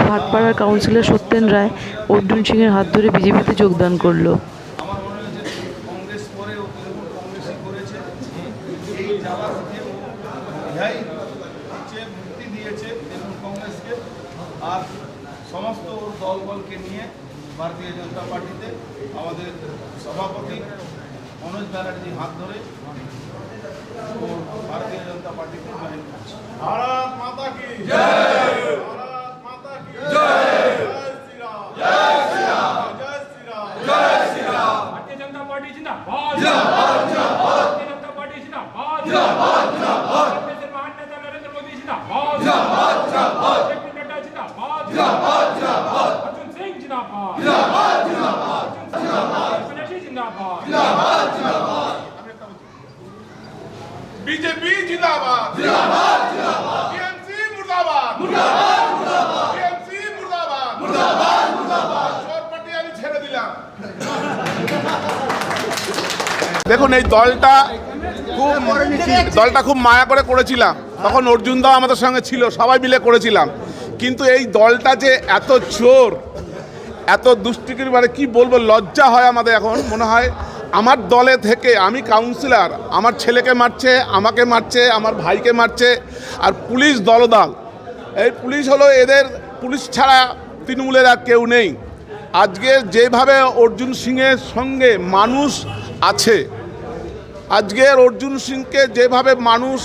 ভাটপাড়ার councillor Satyen Roy Arjun সিংয়ের হাত ধরে বিজেপিতে যোগদান করল। আর সমস্ত দলবলকে নিয়ে ভারতীয় জনতা পার্টিতে আমাদের সভাপতি মনোজ ব্যানার্জি হাত ধরে ভারতীয় জনতা পার্টিতে জয়েন করছে ভারত মাতা কি पार्टी जिंदाबाद जिंदाबाद जिंदाबाद भारतीय जनता पार्टी जिंदाबाद जिंदाबाद जिंदाबाद कांग्रेसचे महान नेता नरेंद्र मोदी जिंदाबाद जिंदाबाद जिंदाबाद जेपी नड्डा जिंदाबाद जिंदाबाद जिंदाबाद अर्जुन सिंह जिंदाबाद जिंदाबाद जिंदाबाद जिंदाबाद बनर्जी जिंदाबाद बीजेपी जिंदाबाद जिंदाबाद जिंदाबाद टीएमसी मुर्दाबाद मुर्दाबाद मुर्दाबाद टीएमसी मुर्दाबाद मुर्दाबाद मुर्दाबाद चोर पटियाली ছেড়ে দিলাম দেখুন, এই দলটা খুব দলটা খুব মায়া করে করেছিলাম। তখন অর্জুন দাও আমাদের সঙ্গে ছিল, সবাই মিলে করেছিলাম। কিন্তু এই দলটা যে এত চোর, এত দুষ্টিকির মানে কি বলব, লজ্জা হয় আমাদের এখন। মনে হয় আমার দলে থেকে আমি কাউন্সিলর আমার ছেলেকে মারছে, আমাকে মারছে, আমার ভাইকে মারছে, আর পুলিশ দলদাল। এই পুলিশ হলো এদের, পুলিশ ছাড়া তৃণমূলের আর কেউ নেই। আজকে যেভাবে অর্জুন সিংয়ের সঙ্গে মানুষ আছে। আজকের অর্জুন সিংকে যেভাবে মানুষ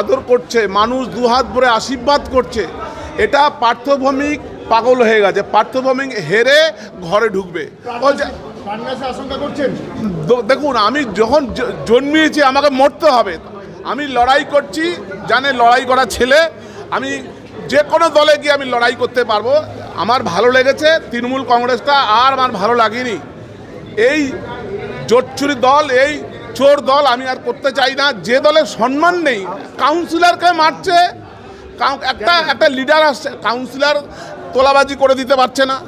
আদর করছে মানুষ দুহাত ভরে আশীর্বাদ করছে এটা পার্থভৌমিক পাগল হয়ে গেছে। পার্থভৌমিক হেরে ঘরে ঢুকবে। দেখুন আমি যখন জন্মিয়েছি আমাকে মরতে হবে। আমি লড়াই করছি জানে লড়াই করা ছেলে। আমি যে কোনো দলে গিয়ে আমি লড়াই করতে পারব। আমার ভালো লেগেছে তৃণমূল কংগ্রেসটা আর আমার ভালো লাগেনি। এই জোটচুরি দল, এই চোর দল আমি আর করতে চাই না। যে দলের সম্মান নেই, কাউন্সিলরকে মারছে একটা একটা লিডার আসছে, কাউন্সিলর তোলাবাজি করে দিতে পারছে না।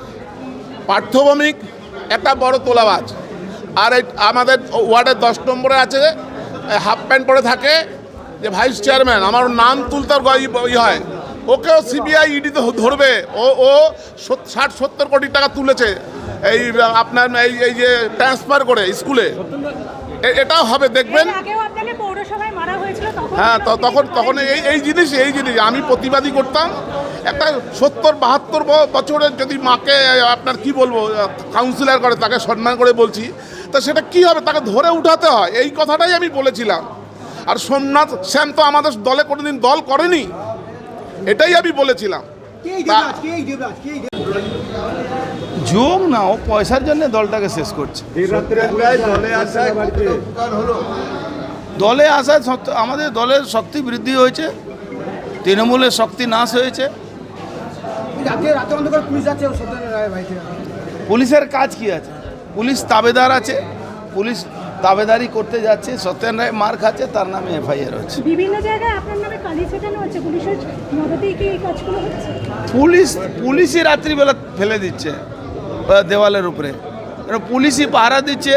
পার্থভৌমিক, একটা বড় তোলাবাজ। আর আমাদের ওয়ার্ডের দশ নম্বরে আছে হাফ প্যান্ট পরে থাকে, যে ভাইস চেয়ারম্যান। আমার নাম তুলতে ই- হয়। ওকেও সিবিআই ইডিতে ধরবে। ও ও ষাট সত্তর কোটি টাকা তুলেছে। এই আপনার এই এই যে ট্রান্সফার করে স্কুলে এ- এটাও হবে দেখবেন। এর আগেও আপনাকে পৌরসভায় মারা হয়েছিল তখন হ্যাঁ তো তখন তখন এই এই জিনিস এই জিনিস আমি প্রতিবাদী করতাম। একটা সত্তর বাহাত্তর ব- বছরের যদি মাকে আপনার কি বলব কাউন্সিলর করে তাকে সম্মান করে বলছি তা সেটা কি হবে তাকে ধরে উঠাতে হয় এই কথাটাই আমি বলেছিলাম। আর সোমনাথ সেন তো আমাদের দলে কোনোদিন দল করেনি এটাই আমি বলেছিলাম। যোগ না ও পয়সার জন্য দলটাকে শেষ করছে। দলে আসা আমাদের দলের শক্তি বৃদ্ধি হয়েছে তৃণমূলের শক্তি নাশ হয়েছে। রাতে রাতে অন্ধকার পুলিশ যাচ্ছে সত্যেন রায় বাড়িতে পুলিশের কাজ কি আছে? পুলিশ তাবেদার আছে পুলিশ তাবেদারি করতে যাচ্ছে সত্যেন রায় মার খাচ্ছে তার নামে এফআইআর হচ্ছে। বিভিন্ন জায়গায় আপনার নামে কালি ছেটানো হচ্ছে পুলিশের মদতেই কি এই কাজগুলো হচ্ছে? পুলিশ পুলিশই রাত্রিবেলা ফেলে দিচ্ছে। দেওয়ালের উপরে। পুলিশই পাহারা দিচ্ছে,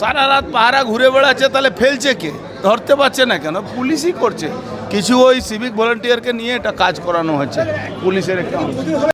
সারা রাত পাহারা ঘুরে বেড়াচ্ছে, তাহলে ফেলছে কে? ধরতে পারছে না কেন? পুলিশই করছে। কিছু ওই সিভিক ভলেন্টিয়ারকে নিয়ে এটা কাজ করানো হচ্ছে, পুলিশের একটা।